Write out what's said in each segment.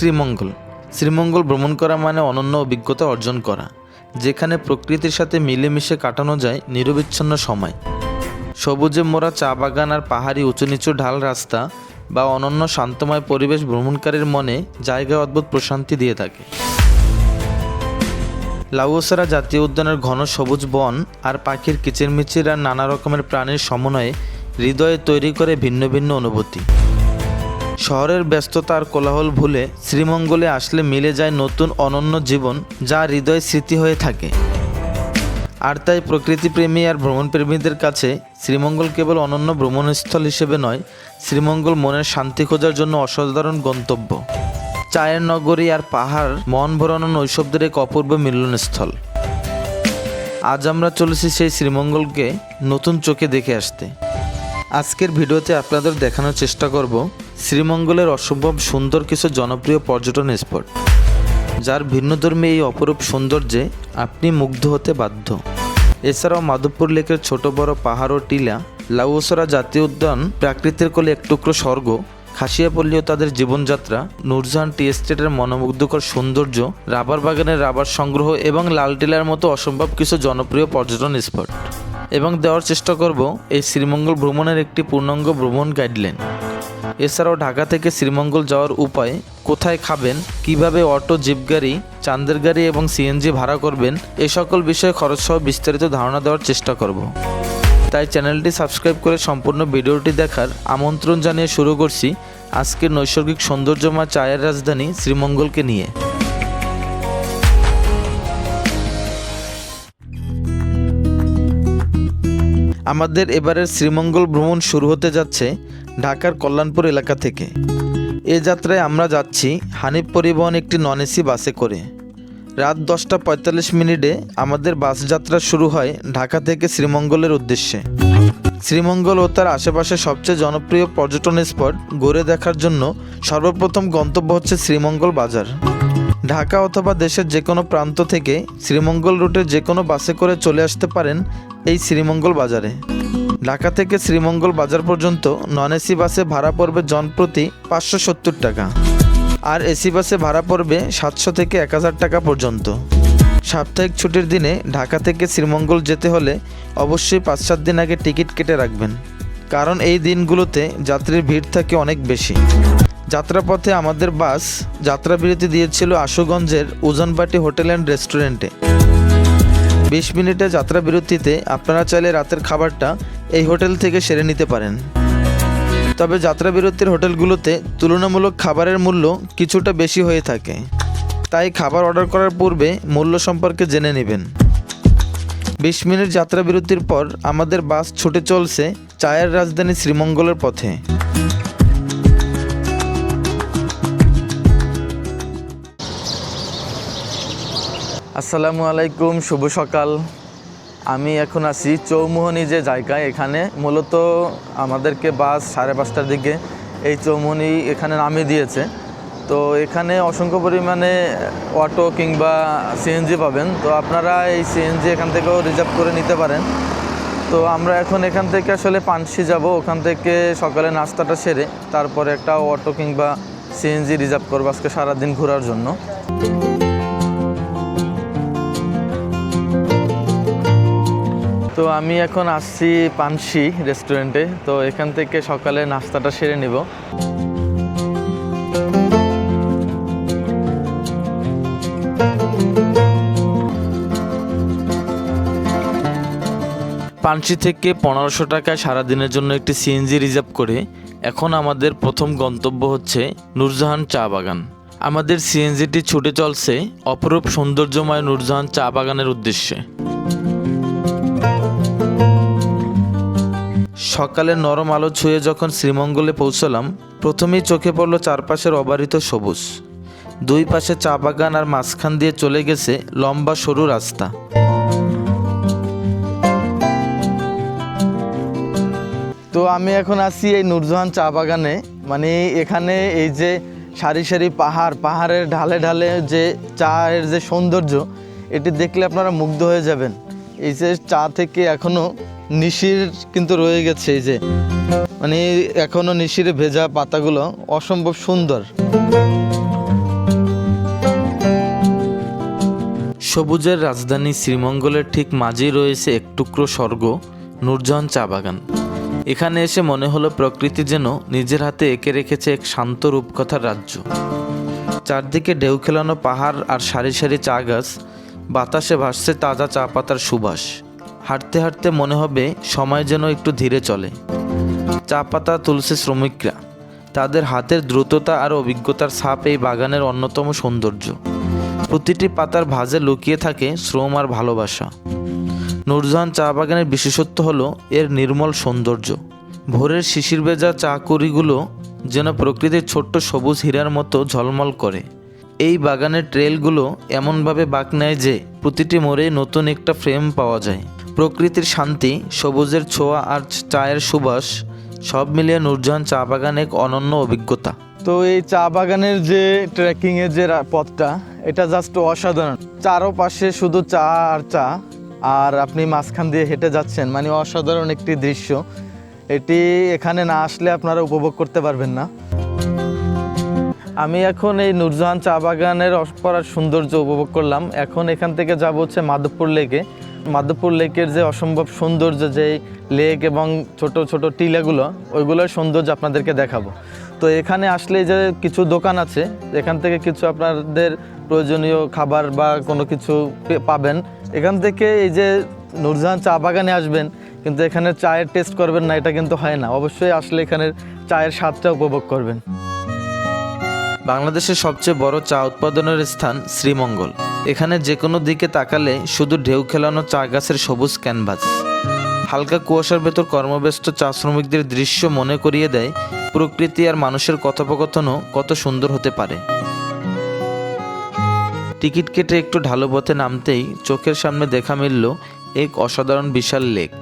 শ্রীমঙ্গল। শ্রীমঙ্গল ভ্রমণ করা মানে অনন্য অভিজ্ঞতা অর্জন করা, যেখানে প্রকৃতির সাথে মিলেমিশে কাটানো যায় নিরবিচ্ছিন্ন সময়। সবুজে মোড়া চা বাগান আর পাহাড়ি উঁচু নিচু ঢাল রাস্তা বা অনন্য শান্তময় পরিবেশ ভ্রমণকারীর মনে জায়গায় অদ্ভুত প্রশান্তি দিয়ে থাকে। লাউসারা জাতীয় উদ্যানের ঘন সবুজ বন আর পাখির কিচিরমিচির আর নানা রকমের প্রাণীর সমন্বয়ে হৃদয়ে তৈরি করে ভিন্ন ভিন্ন অনুভূতি। শহরের ব্যস্ততা আর কোলাহল ভুলে শ্রীমঙ্গলে আসলে মিলে যায় নতুন অনন্য জীবন যা হৃদয় স্মৃতি হয়ে থাকে। আর তাই প্রকৃতিপ্রেমী আর ভ্রমণপ্রেমীদের কাছে শ্রীমঙ্গল কেবল অনন্য ভ্রমণস্থল হিসেবে নয়, শ্রীমঙ্গল মনের শান্তি খোঁজার জন্য অসাধারণ গন্তব্য। চায়ের নগরী আর পাহাড়, মন ভরানো নৈশব্দের এক অপূর্ব মিলনস্থল। আজ আমরা চলেছি সেই শ্রীমঙ্গলকে নতুন চোখে দেখে আসতে। আজকের ভিডিওতে আপনাদের দেখানোর চেষ্টা করব শ্রীমঙ্গলের অসম্ভব সুন্দর কিছু জনপ্রিয় পর্যটন স্পট, যার ভিন্নধর্মী এই অপরূপ সৌন্দর্যে আপনি মুগ্ধ হতে বাধ্য। এছাড়াও মাধবপুর লেকের ছোট বড় পাহাড় ও টিলা, লাউসরা জাতীয় উদ্যান, প্রাকৃতির কোলে এক টুকরো স্বর্গ খাসিয়াপল্লীও তাদের জীবনযাত্রা নূরজাহান টি এস্টেটের মনোমুগ্ধকর সৌন্দর্য, রাবার বাগানের রাবার সংগ্রহ এবং লাল টিলার মতো অসম্ভব কিছু জনপ্রিয় পর্যটন স্পট। এবং দেওয়ার চেষ্টা করব এই শ্রীমঙ্গল ভ্রমণের একটি পূর্ণাঙ্গ ভ্রমণ গাইডলাইন। এছাড়াও ঢাকা থেকে শ্রীমঙ্গল যাওয়ার উপায়, কোথায় খাবেন, কীভাবে অটো, জিপ গাড়ি চান্দের গাড়ি এবং সিএনজি ভাড়া করবেন, এ সকল বিষয়ে খরচ সহ বিস্তারিত ধারণা দেওয়ার চেষ্টা করব। তাই চ্যানেলটি সাবস্ক্রাইব করে সম্পূর্ণ ভিডিওটি দেখার আমন্ত্রণ জানিয়ে শুরু করছি আজকের নৈসর্গিক সৌন্দর্যময় চায়ের রাজধানী শ্রীমঙ্গলকে নিয়ে। আমাদের এবারের শ্রীমঙ্গল ভ্রমণ শুরু হতে যাচ্ছে ঢাকার কল্যাণপুর এলাকা থেকে। এ যাত্রায় আমরা যাচ্ছি হানিফ পরিবহন একটি নন এসি বাসে করে। রাত দশটা পঁয়তাল্লিশ মিনিটে আমাদের বাস যাত্রা শুরু হয় ঢাকা থেকে শ্রীমঙ্গলের উদ্দেশ্যে। শ্রীমঙ্গল ও তার আশেপাশে সবচেয়ে জনপ্রিয় পর্যটন স্পট ঘুরে দেখার জন্য সর্বপ্রথম গন্তব্য হচ্ছে শ্রীমঙ্গল বাজার। ঢাকা অথবা দেশের যে কোনো প্রান্ত থেকে শ্রীমঙ্গল রুটে যে কোনো বাসে করে চলে আসতে পারেন এই শ্রীমঙ্গল বাজারে। ঢাকা থেকে শ্রীমঙ্গল বাজার পর্যন্ত নন এসি বাসে ভাড়া পড়বে জনপ্রতি পাঁচশো সত্তর টাকা। আর এসি বাসে ভাড়া পড়বে সাতশো থেকে এক হাজার টাকা পর্যন্ত। সাপ্তাহিক ছুটির দিনে ঢাকা থেকে শ্রীমঙ্গল যেতে হলে অবশ্যই পাঁচ সাত দিন আগে টিকিট কেটে রাখবেন। কারণ এই দিনগুলোতে যাত্রীর ভিড় থাকে অনেক বেশি। যাত্রাপথে আমাদের বাস যাত্রাবিরতি দিয়েছিল আশুগঞ্জের উজনবাটি হোটেল অ্যান্ড রেস্টুরেন্টে। বিশ মিনিটে যাত্রা বিরতিতে আপনারা চাইলে রাতের খাবারটা এই হোটেল থেকে সেরে নিতে পারেন। তবে যাত্রা বিরতির হোটেলগুলোতে তুলনামূলক খাবারের মূল্য কিছুটা বেশি হয়ে থাকে। তাই খাবার অর্ডার করার পূর্বে মূল্য সম্পর্কে জেনে নেবেন। বিশ মিনিট যাত্রা বিরতির পর আমাদের বাস ছুটে চলছে চায়ের রাজধানী শ্রীমঙ্গলের পথে। আসসালামু আলাইকুম, শুভ সকাল। আমি এখন আছি চৌমোহনী যে জায়গায়, এখানে মূলত আমাদেরকে বাস সাড়ে পাঁচটার দিকে এই চৌমোহনী এখানে নামিয়ে দিয়েছে। তো এখানে অসংখ্য পরিমাণে অটো কিংবা সিএনজি পাবেন। তো আপনারা এই সিএনজি এখান থেকেও রিজার্ভ করে নিতে পারেন। তো আমরা এখন এখান থেকে আসলে পানসি যাব। ওখান থেকে সকালে নাস্তাটা সেরে তারপরে একটা অটো কিংবা সিএনজি রিজার্ভ করব আজকে সারাদিন ঘোরার জন্য। তো আমি এখন আসছি পানসি রেস্টুরেন্টে তো এখান থেকে সকালে নাস্তাটা সেরে নিব। পানসি থেকে পনেরোশো টাকায় সারাদিনের জন্য একটি সিএনজি রিজার্ভ করে এখন আমাদের প্রথম গন্তব্য হচ্ছে নূরজাহান চা বাগান। আমাদের সিএনজিটি ছুটে চলছে অপরূপ সৌন্দর্যময় নূরজাহান চা বাগানের উদ্দেশ্যে। সকালে নরম আলো ছুঁয়ে যখন শ্রীমঙ্গলে পৌঁছলাম, প্রথমেই চোখে পড়ল চারপাশের অবারিত সবুজ। দুই পাশে চা বাগান আর মাঝখান দিয়ে চলে গেছে লম্বা সরু রাস্তা। তো আমি এখন আছি এই নূরজহান চা বাগানে। মানে এখানে এই যে সারি সারি পাহাড়, পাহাড়ের ঢালে ঢালে যে চায়ের যে সৌন্দর্য, এটি দেখলে আপনারা মুগ্ধ হয়ে যাবেন। এই যে চা থেকে এখনও নিশির কিন্তু রয়ে গেছে এই যে। মানে এখনও নিশির ভেজা পাতাগুলো অসম্ভব সুন্দর। সবুজের রাজধানী শ্রীমঙ্গলের ঠিক মাঝেই রয়েছে এক টুকরো স্বর্গ, নূরজাহান চা বাগান। এখানে এসে মনে হলো প্রকৃতি যেন নিজের হাতে এঁকে রেখেছে এক শান্ত রূপকথার রাজ্য। চারদিকে ঢেউ খেলানো পাহাড় আর সারি সারি চা গাছ, বাতাসে ভাসছে তাজা চা পাতার সুবাস। হাঁটতে হাঁটতে মনে হবে সময় যেন একটু ধীরে চলে। চা পাতা তুলছে শ্রমিকরা। তাদের হাতের দ্রুততা আর অভিজ্ঞতার ছাপ এই বাগানের অন্যতম সৌন্দর্য। প্রতিটি পাতার ভাঁজে লুকিয়ে থাকে শ্রম আর ভালোবাসা। নূরজাহান চা বাগানের বিশেষত্ব হলো এর নির্মল সৌন্দর্য। ভোরের শিশির ভেজা চা কুড়িগুলো যেন প্রকৃতির ছোট্ট সবুজ হীরার মতো ঝলমল করে। এই বাগানের ট্রেলগুলো এমনভাবে বাঁক নেয় যে প্রতিটি মোড়ে নতুন একটা ফ্রেম পাওয়া যায়। প্রকৃতির শান্তি, সবুজের ছোঁয়া আর চায়ের সুবাস সব মিলিয়ে নূরজাহান চা বাগান এক অনন্য অভিজ্ঞতা। তো এই চা বাগানের যে ট্রেকিংয়ের যে পথটা, এটা জাস্ট অসাধারণ। চারোপাশে শুধু চা আর চা আর আপনি মাঝখান দিয়ে হেঁটে যাচ্ছেন মানে অসাধারণ একটি দৃশ্য। এটি এখানে না আসলে আপনারা উপভোগ করতে পারবেন না। আমি এখন এই নূরজাহান চা বাগানের অপরার সৌন্দর্য উপভোগ করলাম। এখন এখান থেকে যাব হচ্ছে মাধবপুর লেকে। মাধবপুর লেকের যে অসম্ভব সৌন্দর্য, যে লেক এবং ছোট ছোট টিলাগুলো, ওইগুলোর সৌন্দর্য আপনাদেরকে দেখাবো। তো এখানে আসলে যে কিছু দোকান আছে, এখান থেকে কিছু আপনাদের প্রয়োজনীয় খাবার বা কোনো কিছু পাবেন। এখান থেকে এই যে নূরজাহান চা বাগানে আসবেন, কিন্তু এখানে চায়ের টেস্ট করবেন না, এটা কিন্তু হয় না। অবশ্যই আসলে এখানের চায়ের স্বাদটা উপভোগ করবেন। বাংলাদেশের সবচেয়ে বড় চা উৎপাদনের স্থান শ্রীমঙ্গল। এখানে যে কোনো দিকে তাকালে শুধু ঢেউ খেলানো চা গাছের সবুজ ক্যানভাস। হালকা কুয়াশার ভেতর কর্মব্যস্ত চা শ্রমিকদের দৃশ্য মনে করিয়ে দেয় প্রকৃতি আর মানুষের কথোপকথনও কত সুন্দর হতে পারে। টিকিট কেটে একটু ঢালু পথে নামতেই চোখের সামনে দেখা মিলল এক অসাধারণ বিশাল লেক।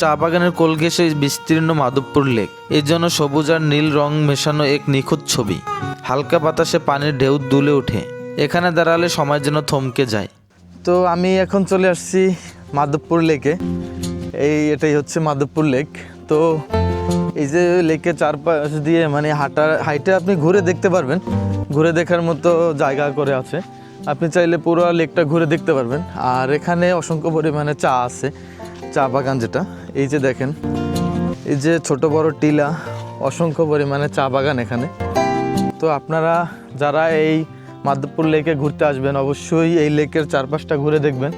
চা বাগানের কোল ঘেঁষে বিস্তীর্ণ মাধবপুর লেক। এর জন্য সবুজ আর নীল রং মেশানো এক নিখুঁত ছবি। হালকা বাতাসে পানির ঢেউ দুলে ওঠে। এখানে দাঁড়ালে সময় যেন থমকে যায়। তো আমি এখন চলে আসছি মাধবপুর লেকে। এই এটাই হচ্ছে মাধবপুর লেক। তো এই যে লেকের চারপাশ দিয়ে মানে হাঁটা হাইটে আপনি ঘুরে দেখতে পারবেন। ঘুরে দেখার মতো জায়গা করে আছে। আপনি চাইলে পুরো লেকটা ঘুরে দেখতে পারবেন। আর এখানে অসংখ্য পরিমাণে চা আছে, চা বাগান যেটা। এই যে দেখেন, এই যে ছোট বড় টিলা, অসংখ্য পরিমাণে চা বাগান এখানে। তো আপনারা যারা এই মাধবপুর লেকে ঘুরতে আসবেন, অবশ্যই এই লেকের চারপাশটা ঘুরে দেখবেন।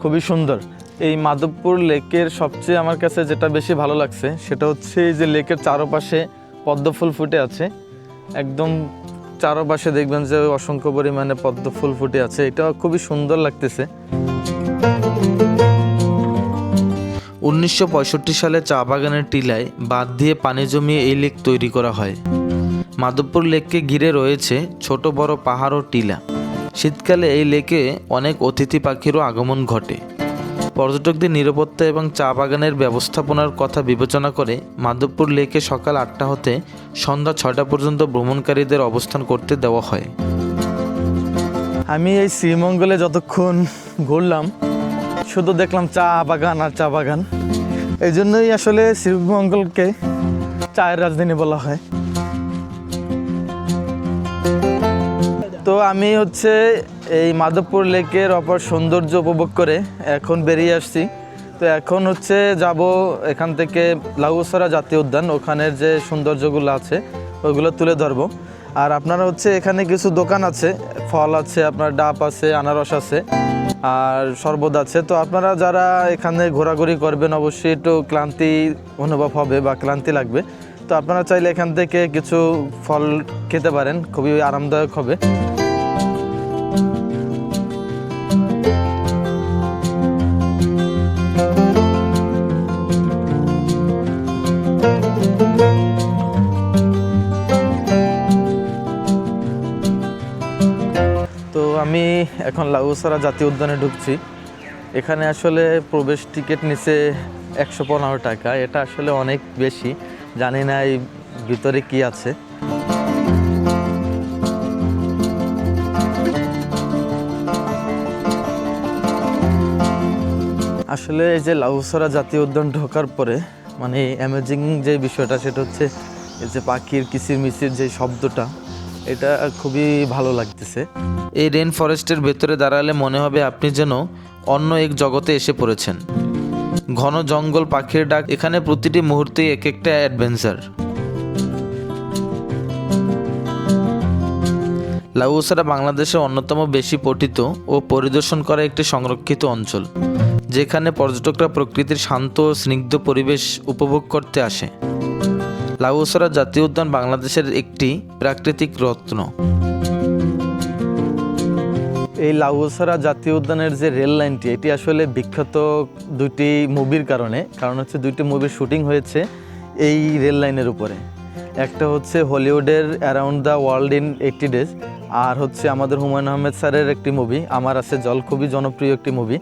খুবই সুন্দর। এই মাধবপুর লেকের সবচেয়ে আমার কাছে যেটা বেশি ভালো লাগছে, সেটা হচ্ছে এই যে লেকের চারপাশে পদ্ম ফুল ফুটে আছে। একদম চারপাশে দেখবেন যে অসংখ্য পরিমাণে পদ্ম ফুল ফুটে আছে। এটা খুবই সুন্দর লাগতেছে। উনিশশো পঁয়ষট্টি সালে চা বাগানের টিলায় বাঁধ দিয়ে পানি জমিয়ে এই লেক তৈরি করা হয়। মাধবপুর লেককে ঘিরে রয়েছে ছোট, বড় পাহাড় ও টিলা। শীতকালে এই লেকে অনেক অতিথি পাখিরও আগমন ঘটে। পর্যটকদের নিরাপত্তা এবং চা বাগানের ব্যবস্থাপনার কথা বিবেচনা করে মাধবপুর লেকে সকাল আটটা হতে সন্ধ্যা ছয়টা পর্যন্ত ভ্রমণকারীদের অবস্থান করতে দেওয়া হয়। আমি এই শ্রীমঙ্গলে যতক্ষণ ঘুরলাম, শুধু দেখলাম চা বাগান আর চা বাগান। এই জন্যই আসলে শ্রীমঙ্গলকে চায়ের রাজধানী বলা হয়। তো আমি হচ্ছে এই মাধবপুর লেকের অপর সৌন্দর্য উপভোগ করে এখন বেরিয়ে আসছি। তো এখন হচ্ছে যাব এখান থেকে লাউসরা জাতীয় উদ্যান, ওখানের যে সৌন্দর্যগুলো আছে, ওগুলো তুলে ধরবো। আর আপনারা হচ্ছে এখানে কিছু দোকান আছে, ফল আছে, আপনার ডাব আছে, আনারস আছে, আর শরবত আছে। তো আপনারা যারা এখানে ঘোরাঘুরি করবেন, অবশ্যই একটু ক্লান্তি অনুভব হবে বা ক্লান্তি লাগবে। তো আপনারা চাইলে এখান থেকে কিছু ফল খেতে পারেন, খুবই আরামদায়ক হবে। এখন লাউসারা জাতীয় উদ্যানে ঢুকছি। এখানে আসলে প্রবেশ টিকিট নিচে একশো পনেরো টাকা। এটা আসলে অনেক বেশি। জানি না এই ভিতরে কি আছে। আসলে এই যে লাউসরা জাতীয় উদ্যান ঢোকার পরে মানে অ্যামেজিং যে বিষয়টা, সেটা হচ্ছে এই যে পাখির কিচির মিচির যে শব্দটা এটা খুবই ভালো লাগতেছে। এই রেন ফরেস্টের ভেতরে দাঁড়ালে মনে হবে আপনি যেন অন্য এক জগতে এসে পড়েছেন। ঘন জঙ্গল, পাখির ডাক, এখানে প্রতিটি মুহূর্তেই এক একটা অ্যাডভেঞ্চার লাউসারা বাংলাদেশের অন্যতম বেশি পঠিত ও পরিদর্শন করা একটি সংরক্ষিত অঞ্চল, যেখানে পর্যটকরা প্রকৃতির শান্ত ও স্নিগ্ধ পরিবেশ উপভোগ করতে আসে। লাউসারা জাতীয় উদ্যান বাংলাদেশের একটি প্রাকৃতিক রত্ন। এই লাউসারা জাতীয় উদ্যানের যে রেল লাইনটি, এটি আসলে বিখ্যাত দুইটি মুভির কারণে, কারণ হচ্ছে দুইটি মুভির শুটিং হয়েছে এই রেল লাইনের উপরে। একটা হচ্ছে হলিউডের around the world in eighty days, আর হচ্ছে আমাদের হুমায়ুন আহমেদ স্যারের একটি মুভি, আমার আছে জল খুবই জনপ্রিয় একটি মুভি।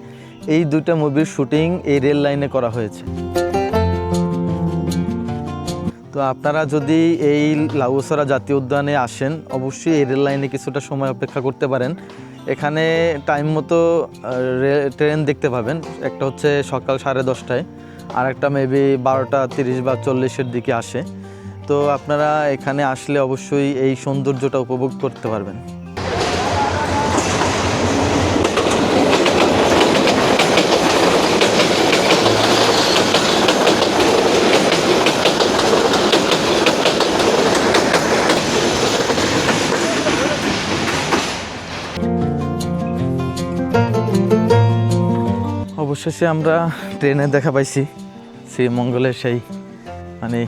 এই দুইটা মুভির শুটিং এই রেল লাইনে করা হয়েছে। তো আপনারা যদি এই লাউসরা জাতীয় উদ্যানে আসেন, অবশ্যই এই রেল লাইনে কিছুটা সময় অপেক্ষা করতে পারেন। এখানে টাইম মতো ট্রেন দেখতে পাবেন। একটা হচ্ছে সকাল সাড়ে দশটায়, আর একটা মেবি বারোটা তিরিশ বা চল্লিশের দিকে আসে। তো আপনারা এখানে আসলে অবশ্যই এই সৌন্দর্যটা উপভোগ করতে পারবেন। অবশেষে আমরা ট্রেনে দেখা পাইছি শ্রীমঙ্গলের সেই মানে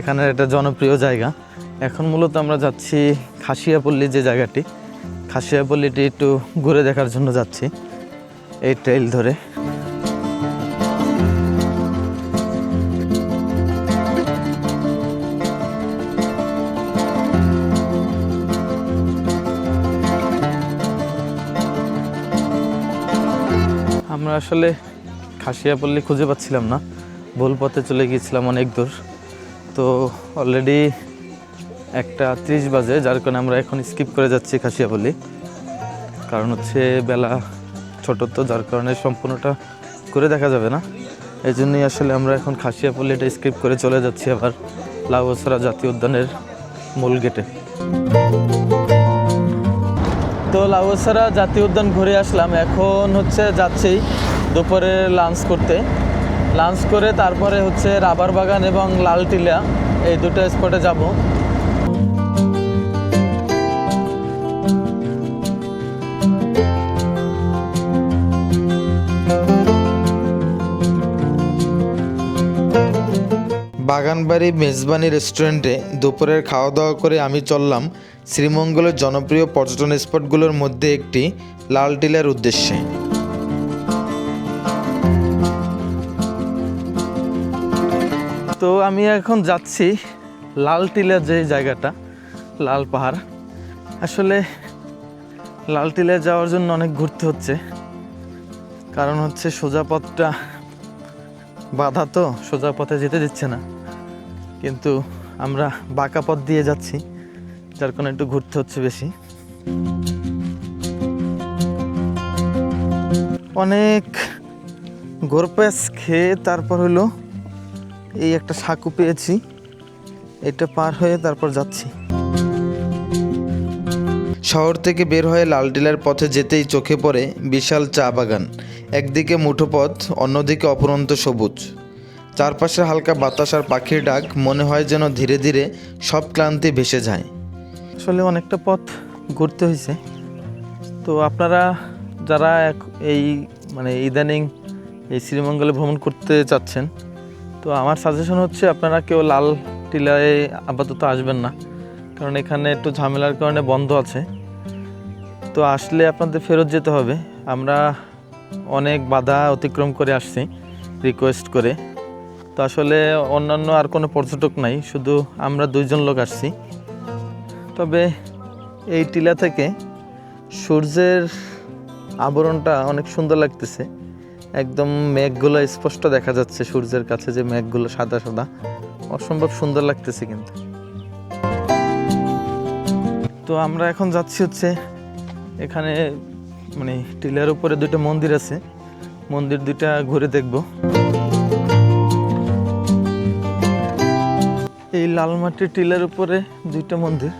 এখানের একটা জনপ্রিয় জায়গা। এখন মূলত আমরা যাচ্ছি খাসিয়াপল্লী যে জায়গাটি। খাসিয়াপল্লীটি একটু ঘুরে দেখার জন্য যাচ্ছি, এই ট্রেল ধরে। আমরা আসলে খাসিয়াপল্লী খুঁজে পাচ্ছিলাম না। ভুল পথে চলে গিয়েছিলাম অনেক দূর। তো অলরেডি একটা ত্রিশ বাজে, যার কারণে আমরা এখন স্কিপ করে যাচ্ছি খাসিয়াপল্লী কারণ হচ্ছে বেলা ছোট তো, যার কারণে সম্পূর্ণটা করে দেখা যাবে না। এই জন্যই আসলে আমরা এখন খাসিয়াপল্লীটা স্কিপ করে চলে যাচ্ছি আবার লাউসরা জাতীয় উদ্যানের মূল গেটে। তো লাউসারা জাতীয় উদ্যান ঘুরে আসলাম। এখন হচ্ছে যাচ্ছি দুপুরে লাঞ্চ করতে। লাঞ্চ করে তারপরে হচ্ছে রাবার বাগান এবং লাল টিলা এই দুটো স্পটে যাব। বাগানবাড়ি মেজবানি রেস্টুরেন্টে দুপুরের খাওয়া দাওয়া করে আমি চললাম। শ্রীমঙ্গলের জনপ্রিয় পর্যটন স্পটগুলোর মধ্যে একটি লাল টিলার উদ্দেশ্যে। তো আমি এখন যাচ্ছি লাল টিলা যে জায়গাটা, লাল পাহাড়। আসলে লাল টিলায় যাওয়ার জন্য অনেক ঘুরতে হচ্ছে। কারণ হচ্ছে সোজা পথটা বাধা তো, সোজা পথে যেতে দিচ্ছে না। কিন্তু আমরা বাঁকা পথ দিয়ে যাচ্ছি। যার কারণে একটু ঘুরতে হচ্ছে বেশি। অনেক গোরপ্যাস খেয়ে তারপর হলো এই একটা সাঁকু পেয়েছি। এটা পার হয়ে তারপর যাচ্ছি। শহর থেকে বের হয়ে লালটিলার পথে যেতেই চোখে পড়ে বিশাল চা বাগান। একদিকে মুঠোপথ অন্যদিকে অপরন্ত সবুজ। চারপাশে হালকা বাতাস আর পাখির ডাক মনে হয় যেন ধীরে ধীরে সব ক্লান্তি ভেসে যায়। আসলে অনেকটা পথ ঘুরতে হয়েছে তো আপনারা যারা এক- এই মানে ইদানিং এই শ্রীমঙ্গলে ভ্রমণ করতে চাচ্ছেন, তো আমার সাজেশন হচ্ছে আপনারা কেউ লাল টিলায় আপাতত আসবেন না। কারণ এখানে একটু ঝামেলার কারণে বন্ধ আছে। তো আসলে আপনাদের ফেরত যেতে হবে। আমরা অনেক বাধা অতিক্রম করে আসছি রিকোয়েস্ট করে। তো আসলে অন্যান্য আর কোনো পর্যটক নাই। শুধু আমরা দুইজন লোক আসছি। তবে এই টিলা থেকে সূর্যের আবরণটা অনেক সুন্দর লাগতেছে। একদম মেঘগুলো স্পষ্ট দেখা যাচ্ছে সূর্যের কাছে যে মেঘগুলো সাদা সাদা। অসম্ভব সুন্দর লাগতেছে কিন্তু। তো আমরা এখন যাচ্ছি হচ্ছে এখানে মানে টিলার উপরে দুটো মন্দির আছে। মন্দির দুইটা ঘুরে দেখব। এই লাল মাটির টিলার উপরে দুইটা মন্দির।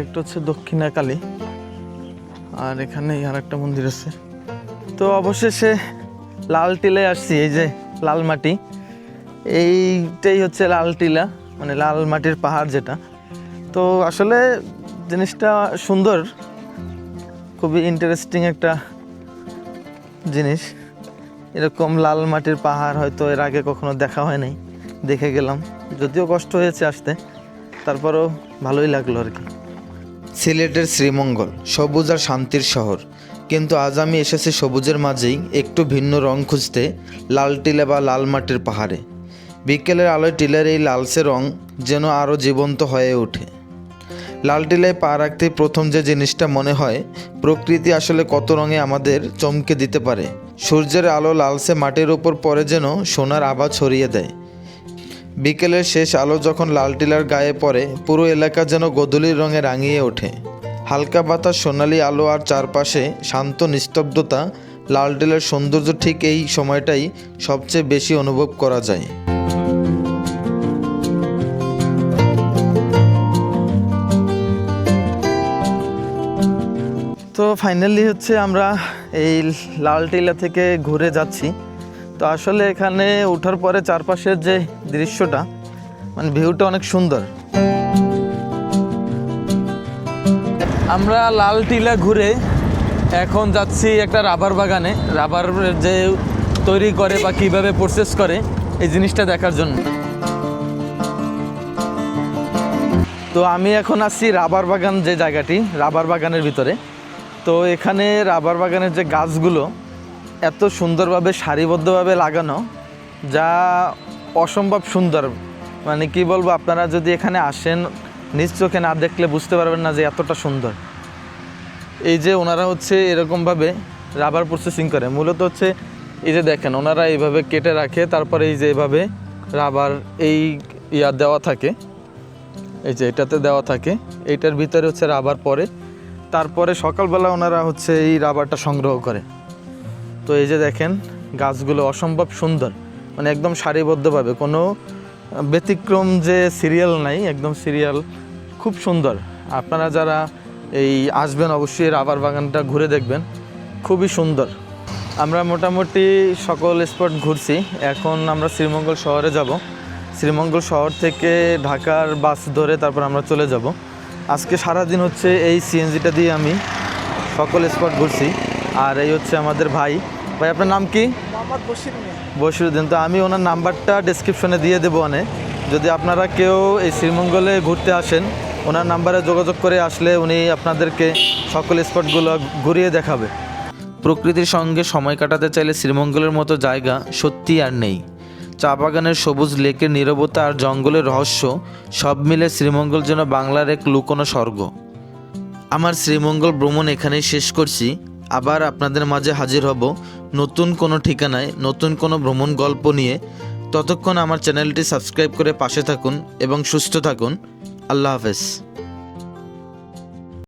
একটা হচ্ছে দক্ষিণা কালী আর এখানে আর একটা মন্দির আছে। তো অবশেষে লাল টিলায় আসছি, এই যে লাল মাটি। এইটাই হচ্ছে লাল টিলা মানে লাল মাটির পাহাড় যেটা। তো আসলে জিনিসটা সুন্দর, খুবই ইন্টারেস্টিং একটা জিনিস। এরকম লাল মাটির পাহাড় হয়তো এর আগে কখনো দেখা হয় নাই, দেখে গেলাম। যদিও কষ্ট হয়েছে আসতে, তারপরও ভালোই লাগল আর কি। সিলেটের শ্রীমঙ্গল, সবুজ আর শান্তির শহর। কিন্তু আজ আমি এসেছি সবুজের মাঝেই একটু ভিন্ন রং খুঁজতে, লাল টিলা বা লাল মাটির পাহাড়ে। বিকেলের আলোয় টিলার এই লালসে রং যেন আরও জীবন্ত হয়ে ওঠে। লাল টিলায় পা রাখতেই প্রথম যে জিনিসটা মনে হয়, প্রকৃতি আসলে কত রঙে আমাদের চমকে দিতে পারে। সূর্যের আলো লালসে মাটির উপর পরে যেন সোনার আভা ছড়িয়ে দেয়। বিকেলের শেষ আলো যখন লাল টিলার গায়ে পড়ে, পুরো এলাকা যেন গোধূলির রঙে রাঙিয়ে ওঠে। হালকা বাতাস, সোনালি আলো আর চারপাশে শান্ত নিস্তব্ধতা, লাল টিলার সৌন্দর্য ঠিক এই সময়টাই সবচেয়ে বেশি অনুভব করা যায়। তো ফাইনালি হচ্ছে আমরা এই লাল টিলা থেকে ঘুরে যাচ্ছি। তো আসলে এখানে ওঠার পরে চারপাশের যে দৃশ্যটা মানে ভিউটা অনেক সুন্দর। আমরা লাল টিলা ঘুরে এখন যাচ্ছি একটা রাবার বাগানে। রাবার যে তৈরি করে বা কীভাবে প্রসেস করে, এই জিনিসটা দেখার জন্য। তো আমি এখন আছি রাবার বাগান যে জায়গাটি, রাবার বাগানের ভিতরে। তো এখানে রাবার বাগানের যে গাছগুলো এত সুন্দরভাবে, সারিবদ্ধভাবে লাগানো, যা অসম্ভব সুন্দর। মানে কি বলব, আপনারা যদি এখানে আসেন, নিজ চোখে না দেখলে বুঝতে পারবেন না যে এতটা সুন্দর। এই যে ওনারা হচ্ছে এরকমভাবে রাবার প্রসেসিং করে। মূলত হচ্ছে এই যে দেখেন, ওনারা এইভাবে কেটে রাখে, তারপরে এই যে এভাবে রাবার এই ইয়া দেওয়া থাকে। এই যে এটাতে দেওয়া থাকে। এইটার ভিতরে হচ্ছে রাবার পরে। তারপরে সকালবেলা ওনারা হচ্ছে এই রাবারটা সংগ্রহ করে। তো এই যে দেখেন, গাছগুলো অসম্ভব সুন্দর। মানে একদম সারিবদ্ধভাবে, কোনো ব্যতিক্রম যে সিরিয়াল নাই, একদম সিরিয়াল খুব সুন্দর। আপনারা যারা এই আসবেন, অবশ্যই রাবার বাগানটা ঘুরে দেখবেন, খুবই সুন্দর। আমরা মোটামুটি সকল স্পট ঘুরছি। এখন আমরা শ্রীমঙ্গল শহরে যাব। শ্রীমঙ্গল শহর থেকে ঢাকার বাস ধরে তারপর আমরা চলে যাব। আজকে সারাদিন হচ্ছে এই সিএনজিটা দিয়ে আমি সকল স্পট ঘুরছি। আর এই হচ্ছে আমাদের ভাই। ভাই আপনার নাম কি? বসিরুদ্দিন তো আমি ওনার নাম্বারটা ডিসক্রিপশনে দিয়ে দেবো অনেক যদি আপনারা কেউ এই শ্রীমঙ্গলে ঘুরতে আসেন ওনার নাম্বারে যোগাযোগ করে আসলে উনি আপনাদেরকে সকল স্পটগুলো ঘুরিয়ে দেখাবে। প্রকৃতির সঙ্গে সময় কাটাতে চাইলে শ্রীমঙ্গলের মতো জায়গা সত্যি আর নেই। চা বাগানের সবুজ লেকের নীরবতা আর জঙ্গলের রহস্য সব মিলে শ্রীমঙ্গল যেন বাংলার এক লুকোনো স্বর্গ। আমার শ্রীমঙ্গল ভ্রমণ এখানেই শেষ করছি। আবার আপনাদের মাঝে হাজির হব। নতুন কোনো ঠিকানায়, নতুন কোনো ভ্রমণ গল্প নিয়ে। ততক্ষণ আমার চ্যানেলটি সাবস্ক্রাইব করে পাশে থাকুন এবং সুস্থ থাকুন। আল্লাহ হাফেজ।